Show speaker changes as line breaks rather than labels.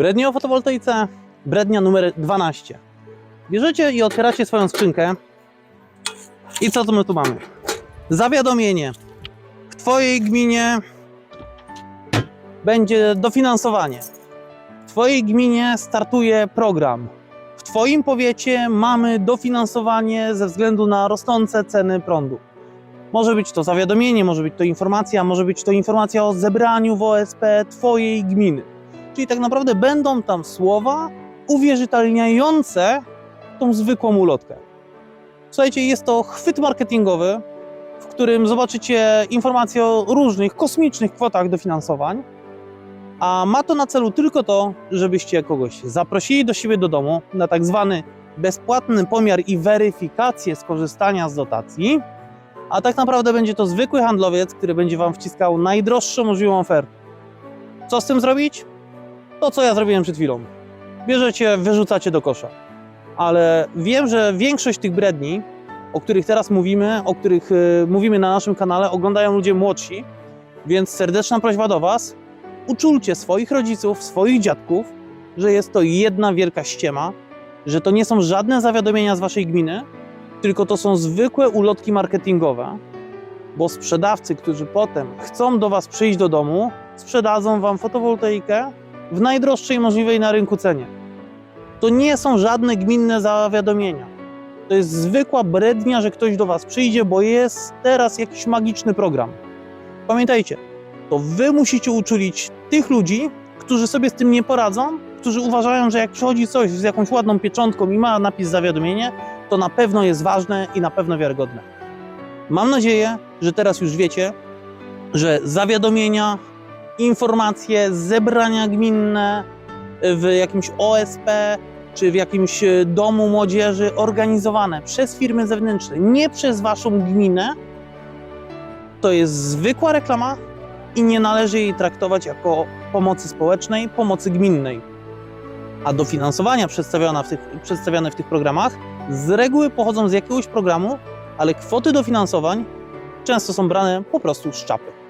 Brednia o fotowoltaice, brednia numer 12. Bierzecie i otwieracie swoją skrzynkę. I co my tu mamy? Zawiadomienie. W Twojej gminie będzie dofinansowanie. W Twojej gminie startuje program. W Twoim powiecie mamy dofinansowanie ze względu na rosnące ceny prądu. Może być to zawiadomienie, może być to informacja, może być to informacja o zebraniu w OSP Twojej gminy. Czyli tak naprawdę będą tam słowa uwierzytelniające tą zwykłą ulotkę. Słuchajcie, jest to chwyt marketingowy, w którym zobaczycie informacje o różnych kosmicznych kwotach dofinansowań, a ma to na celu tylko to, żebyście kogoś zaprosili do siebie do domu na tak zwany bezpłatny pomiar i weryfikację skorzystania z dotacji, a tak naprawdę będzie to zwykły handlowiec, który będzie Wam wciskał najdroższą możliwą ofertę. Co z tym zrobić? To, co ja zrobiłem przed chwilą. Bierzecie, wyrzucacie do kosza. Ale wiem, że większość tych bredni, o których teraz mówimy, o których y, mówimy na naszym kanale, oglądają ludzie młodsi, więc serdeczna prośba do Was, uczulcie swoich rodziców, swoich dziadków, że jest to jedna wielka ściema, że to nie są żadne zawiadomienia z Waszej gminy, tylko to są zwykłe ulotki marketingowe, bo sprzedawcy, którzy potem chcą do Was przyjść do domu, sprzedadzą Wam fotowoltaikę w najdroższej możliwej na rynku cenie. To nie są żadne gminne zawiadomienia. To jest zwykła brednia, że ktoś do Was przyjdzie, bo jest teraz jakiś magiczny program. Pamiętajcie, to Wy musicie uczulić tych ludzi, którzy sobie z tym nie poradzą, którzy uważają, że jak przychodzi coś z jakąś ładną pieczątką i ma napis zawiadomienie, to na pewno jest ważne i na pewno wiarygodne. Mam nadzieję, że teraz już wiecie, że zawiadomienia, informacje, zebrania gminne w jakimś OSP czy w jakimś e, domu młodzieży organizowane przez firmy zewnętrzne, nie przez waszą gminę, to jest zwykła reklama i nie należy jej traktować jako pomocy społecznej, pomocy gminnej. A dofinansowania przedstawione w tych, przedstawiane w tych programach z reguły pochodzą z jakiegoś programu, ale kwoty dofinansowań często są brane po prostu z czapy.